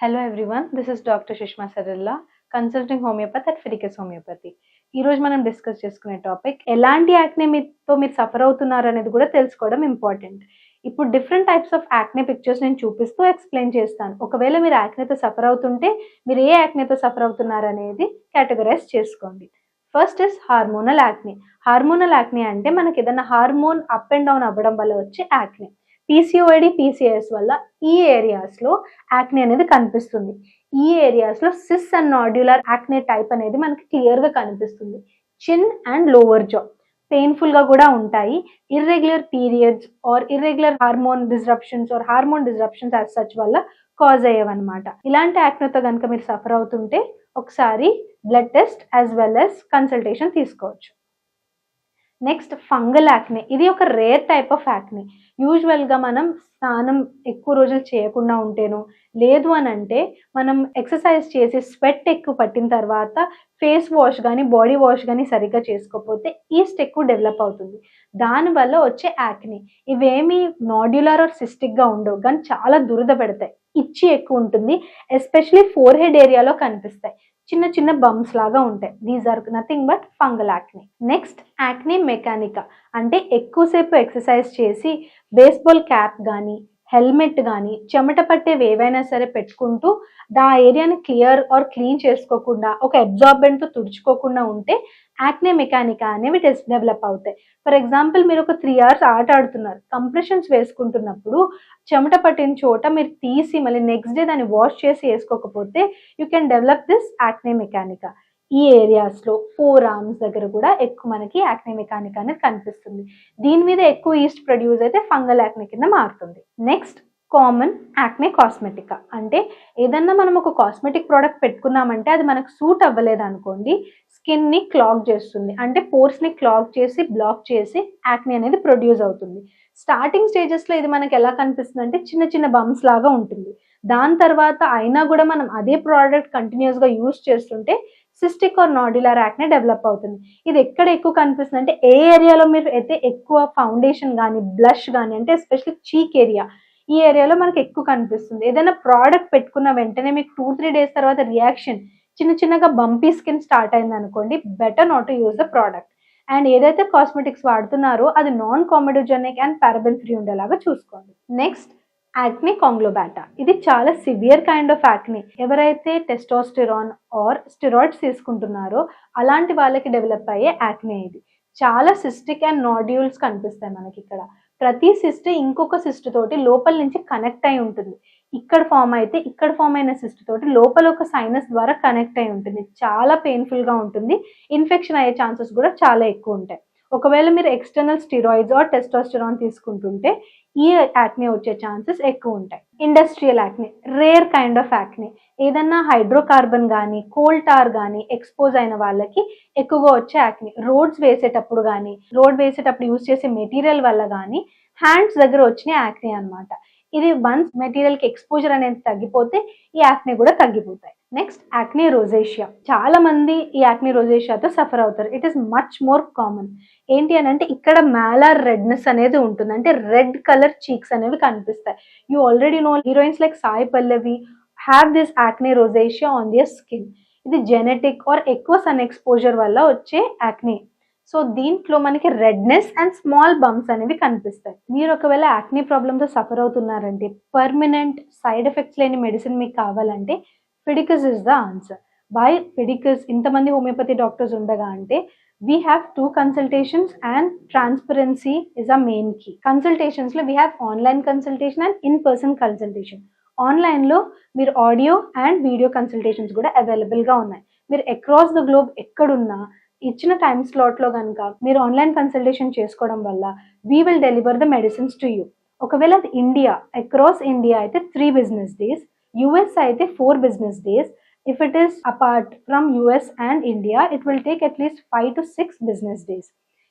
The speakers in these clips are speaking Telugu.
Hello everyone this is doctor Sushma Saralla consulting homeopathy at Fiticus homeopathy ఈ రోజు మనం డిస్కస్ చేసుకునే టాపిక్ ఎలాంటి యాక్నే మీతో మీరు సఫర్ అవుతున్నారు అనేది కూడా తెలుసుకోవడం ఇంపార్టెంట్ ఇప్పుడు different types of acne pictures నేను చూపిస్తూ ఎక్స్ప్లెయిన్ చేస్తాను. ఒకవేళ మీరు యాక్నేతో సఫర్ అవుతుంటే మీరు ఏ యాక్నేతో సఫర్ అవుతున్నారు అనేది కేటగరైజ్ చేసుకోండి. First is hormonal acne hormonal acne అంటే మనకి ఏదైనా హార్మోన్ అప్ అండ్ డౌన్ అవ్వడం వల్ల వచ్చే యాక్నే పీసీఓడి పీసీఎస్ వల్ల ఈ ఏరియాస్లో యాక్నే అనేది కనిపిస్తుంది. ఈ ఏరియాస్లో cyst and nodular acne type అనేది మనకి క్లియర్గా కనిపిస్తుంది. చిన్ అండ్ లోవర్ జా పెయిన్ఫుల్గా కూడా ఉంటాయి. Irregular periods or irregular hormone disruptions or hormone disruptions as such వల్ల కాజ్ అయ్యేవన్నమాట. ఇలాంటి యాక్నేతో కనుక మీరు సఫర్ అవుతుంటే ఒకసారి blood test as well as consultation తీసుకోవచ్చు. నెక్స్ట్ ఫంగల్ యాక్నే ఇది ఒక రేర్ టైప్ ఆఫ్ యాక్నే యూజువల్గా మనం స్నానం ఎక్కువ రోజులు చేయకుండా ఉంటేను లేదు అని అంటే మనం ఎక్సర్సైజ్ చేసి స్వెట్ ఎక్కువ పట్టిన తర్వాత ఫేస్ వాష్ కానీ బాడీ వాష్ కానీ సరిగ్గా చేసుకోకపోతే ఈస్ట్ ఎక్కువ డెవలప్ అవుతుంది. దానివల్ల వచ్చే యాక్ని ఇవేమి నాడ్యులర్ ఆర్ సిస్టిక్గా ఉండవు కానీ చాలా దురద పెడతాయి. ఇచ్చి ఎక్కువ ఉంటుంది ఎస్పెషలీ ఫోర్ హెడ్ ఏరియాలో కనిపిస్తాయి. చిన్న చిన్న బంప్స్ లాగా ఉంటాయి. These are nothing but fungal acne next acne mechanica అంటే ఎక్కువసేపు ఎక్సర్సైజ్ చేసి బేస్బాల్ క్యాప్ కానీ హెల్మెట్ కానీ చెమట పట్టేవి ఏవైనా సరే పెట్టుకుంటూ ఆ ఏరియాని క్లియర్ ఆర్ క్లీన్ చేసుకోకుండా ఒక అబ్జార్బెంట్తో తుడుచుకోకుండా ఉంటే యాక్నే మెకానికా అనేవి డెవలప్ అవుతాయి. ఫర్ ఎగ్జాంపుల్ మీరు ఒక త్రీ అవర్స్ ఆట ఆడుతున్నారు కంప్రెషన్స్ వేసుకుంటున్నప్పుడు చెమట పట్టిన చోట మీరు తీసి మళ్ళీ నెక్స్ట్ డే దాన్ని వాష్ చేసి వేసుకోకపోతే you can develop this acne mechanica. ఈ ఏరియాస్లో ఫోర్ ఆర్మ్స్ దగ్గర కూడా ఎక్కువ మనకి యాక్నే మెకానిక్ అనేది కనిపిస్తుంది. దీని మీద ఎక్కువ ఈస్ట్ ప్రొడ్యూస్ అయితే ఫంగల్ యాక్నే కింద మారుతుంది. నెక్స్ట్ కామన్ యాక్నే కాస్మెటికా అంటే ఏదన్నా మనం ఒక కాస్మెటిక్ ప్రోడక్ట్ పెట్టుకున్నామంటే అది మనకు సూట్ అవ్వలేదు అనుకోండి స్కిన్ని క్లాగ్ చేస్తుంది. అంటే పోర్స్ని క్లాగ్ చేసి బ్లాక్ చేసి యాక్నే అనేది ప్రొడ్యూస్ అవుతుంది. స్టార్టింగ్ స్టేజెస్లో ఇది మనకి ఎలా కనిపిస్తుంది అంటే చిన్న చిన్న బమ్స్ లాగా ఉంటుంది. దాని తర్వాత అయినా కూడా మనం అదే ప్రోడక్ట్ కంటిన్యూస్గా యూస్ చేస్తుంటే cystic or nodular acne develop అవుతుంది. ఇది ఎక్కడ ఎక్కువ కనిపిస్తుంది అంటే ఏ ఏరియాలో మీరు అయితే ఎక్కువ ఫౌండేషన్ కానీ బ్లష్ కానీ అంటే ఎస్పెషల్లీ చీక్ ఏరియా ఈ ఏరియాలో మనకి ఎక్కువ కనిపిస్తుంది. ఏదైనా ప్రోడక్ట్ పెట్టుకున్న వెంటనే మీకు టూ త్రీ డేస్ తర్వాత రియాక్షన్ చిన్న చిన్నగా బంపీ స్కిన్ స్టార్ట్ అయింది అనుకోండి better not to use the product and ఏదైతే కాస్మెటిక్స్ వాడుతున్నారో అది non comedogenic and paraben free ఉండేలాగా చూసుకోండి. Next acne conglobata. ఇది చాలా సివియర్ కైండ్ ఆఫ్ యాక్ని. ఎవరైతే టెస్టోస్టిరాన్ ఆర్ స్టిరాయిడ్స్ తీసుకుంటున్నారో అలాంటి వాళ్ళకి డెవలప్ అయ్యే యాక్నే ఇది. చాలా సిస్టిక్ అండ్ నాడ్యూల్స్ కనిపిస్తాయి మనకి ఇక్కడ. ప్రతి సిస్ట్ ఇంకొక సిస్ట్ తోటి లోపల నుంచి కనెక్ట్ అయి ఉంటుంది. ఇక్కడ ఫామ్ అయితే ఇక్కడ ఫామ్ అయిన సిస్ట్ తోటి లోపల ఒక సైనస్ ద్వారా కనెక్ట్ అయి ఉంటుంది. చాలా పెయిన్ఫుల్గా ఉంటుంది. ఇన్ఫెక్షన్ అయ్యే ఛాన్సెస్ కూడా చాలా ఎక్కువ ఉంటాయి. ఒకవేళ మీరు ఎక్స్టర్నల్ స్టిరాయిడ్స్ ఆర్ టెస్టోస్టిరాన్ తీసుకుంటుంటే ఈ యాక్నే వచ్చే ఛాన్సెస్ ఎక్కువ ఉంటాయి. Industrial acne rare kind of acne ఏదన్నా హైడ్రోకార్బన్ కానీ కోల్ టార్ కానీ ఎక్స్పోజ్ అయిన వాళ్ళకి ఎక్కువగా వచ్చే యాక్నే రోడ్స్ వేసేటప్పుడు కానీ రోడ్ వేసేటప్పుడు యూజ్ చేసే మెటీరియల్ వల్ల కానీ హ్యాండ్స్ దగ్గర వచ్చిన యాక్నే అనమాట ఇది వన్స్ మెటీరియల్కి ఎక్స్పోజర్ అనేది తగ్గిపోతే ఈ యాక్నే కూడా తగ్గిపోతాయి. నెక్స్ట్ యాక్నీ రోజేషియా చాలా మంది ఈ యాక్నీ రోజేషియాతో సఫర్ అవుతారు. It is much more common ఏంటి అని అంటే ఇక్కడ మ్యాలర్ రెడ్నెస్ అనేది ఉంటుంది. అంటే రెడ్ కలర్ చీక్స్ అనేవి కనిపిస్తాయి. You already know heroines like Sai Pallavi have this acne rosacea on their skin ఇది జెనెటిక్ ఆర్ ఎక్కువ సన్ ఎక్స్పోజర్ వల్ల వచ్చే యాక్నీ సో దీంట్లో మనకి రెడ్నెస్ అండ్ స్మాల్ బంప్స్ అనేవి కనిపిస్తాయి. మీరు ఒకవేళ యాక్నీ ప్రాబ్లమ్తో సఫర్ అవుతున్నారంటే పర్మనెంట్ సైడ్ ఎఫెక్ట్స్ లేని మెడిసిన్ మీకు కావాలంటే Fiticus is the answer by Fiticus ఇంతమంది హోమియోపతి డాక్టర్స్ ఉండగా అంటే we have two consultations and transparency is a main key కన్సల్టేషన్స్లో we have online consultation and in person consultation ఆన్లైన్లో మీరు ఆడియో అండ్ వీడియో కన్సల్టేషన్స్ కూడా అవైలబుల్గా ఉన్నాయి. మీరు అక్రాస్ ద గ్లోబ్ ఎక్కడున్నా ఇచ్చిన టైం స్లాట్లో కనుక మీరు ఆన్లైన్ కన్సల్టేషన్ చేసుకోవడం వల్ల we will deliver the medicines to you ఒకవేళ అది ఇండియా అక్రాస్ ఇండియా అయితే త్రీ బిజినెస్ డేస్ యుఎస్ అయితే four business days if it is apart from US and India it will take at least five to six business days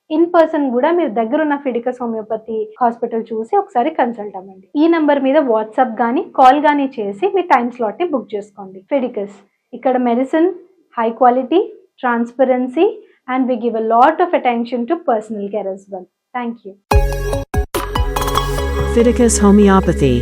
in person కూడా మీరు దగ్గర ఉన్న ఫిడికస్ హోమియోపతి హాస్పిటల్ చూసి ఒకసారి కన్సల్ట్ అవ్వండి. ఈ నెంబర్ మీద వాట్సాప్ కానీ కాల్ కానీ చేసి మీ టైం స్లాట్ని బుక్ చేసుకోండి. ఫిడికస్ ఇక్కడ medicine high quality transparency and we give a lot of attention to personal care as well thank you Fiticus Homeopathy.